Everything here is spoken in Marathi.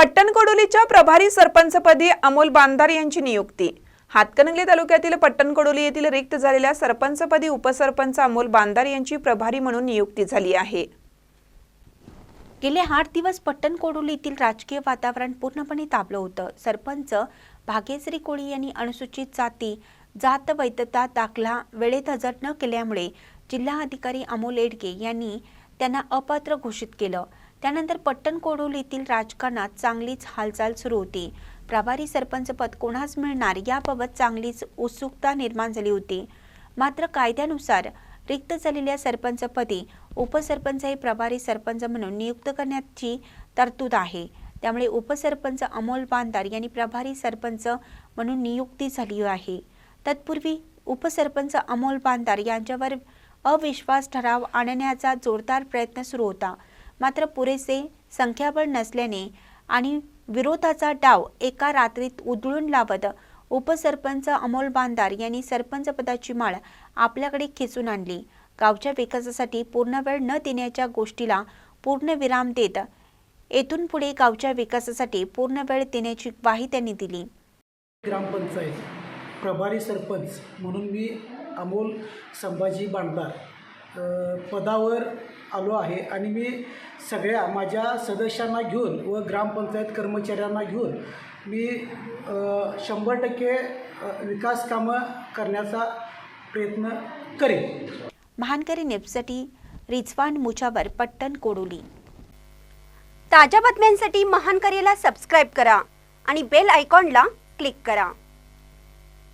पट्टणकोडोलीच्या प्रभारी सरपंचपदी अमोल बांधार यांची नियुक्ती. हातकणंगले तालुक्यातील पट्टणकोडोली येथील रिक्त झालेल्या सरपंचपदी उपसरपंच अमोल बांधार यांची प्रभारी म्हणून नियुक्ती झाली आहे. गेले आठ दिवस पट्टणकोडोली येथील राजकीय वातावरण पूर्णपणे तापलं होतं. सरपंच भाग्यश्री कोळी यांनी अनुसूचित जाती जात वैधता दाखला वेळेत हजर न केल्यामुळे जिल्हा अधिकारी अमोल एडगे यांनी त्यांना अपात्र घोषित केलं. त्यानंतर पट्टणकोडोली येथील राजकारणात चांगलीच हालचाल सुरू होती. प्रभारी सरपंच पद कोणास मिळणार याबाबत चांगलीच उत्सुकता निर्माण झाली होती. मात्र कायद्यानुसार रिक्त झालेल्या सरपंचपदी उपसरपंच हे प्रभारी सरपंच म्हणून नियुक्त करण्याची तरतूद आहे. त्यामुळे उपसरपंच अमोल बांदार यांनी प्रभारी सरपंच म्हणून नियुक्ती झाली आहे. तत्पूर्वी उपसरपंच अमोल बांदार यांच्यावर अविश्वास ठराव आणण्याचा जोरदार प्रयत्न सुरू होता. मात्र पुरेसे संख्याबळ नसल्याने आणि विरोधाचा डाव एका रात्रीत उधळून लावत उपसरपंच अमोल बांदार यांनी सरपंच पदाची माळ आपल्याकडे खेचून आणली. गावच्या विकासासाठी पूर्ण वेळ न देण्याच्या गोष्टीला पूर्ण विराम देत येथून पुढे गावच्या विकासासाठी पूर्ण वेळ देण्याची ग्वाही त्यांनी दिली. ग्रामपंचायत प्रभारी सरपंच म्हणून मी अमोल संभाजी बांधार पदावर आलो आहे आणि मी सगळ्या माझ्या सदस्यांना घेऊन व ग्रामपंचायत कर्मचाऱ्यांना घेऊन मी शंभर टक्के विकास कामं करण्याचा प्रयत्न करेन. महानकरी नेपसाठी रिझवान मुछावर पट्टण कोडोली. ताज्या बातम्यांसाठी महानकरीला सबस्क्राईब करा आणि बेल आयकॉनला क्लिक करा.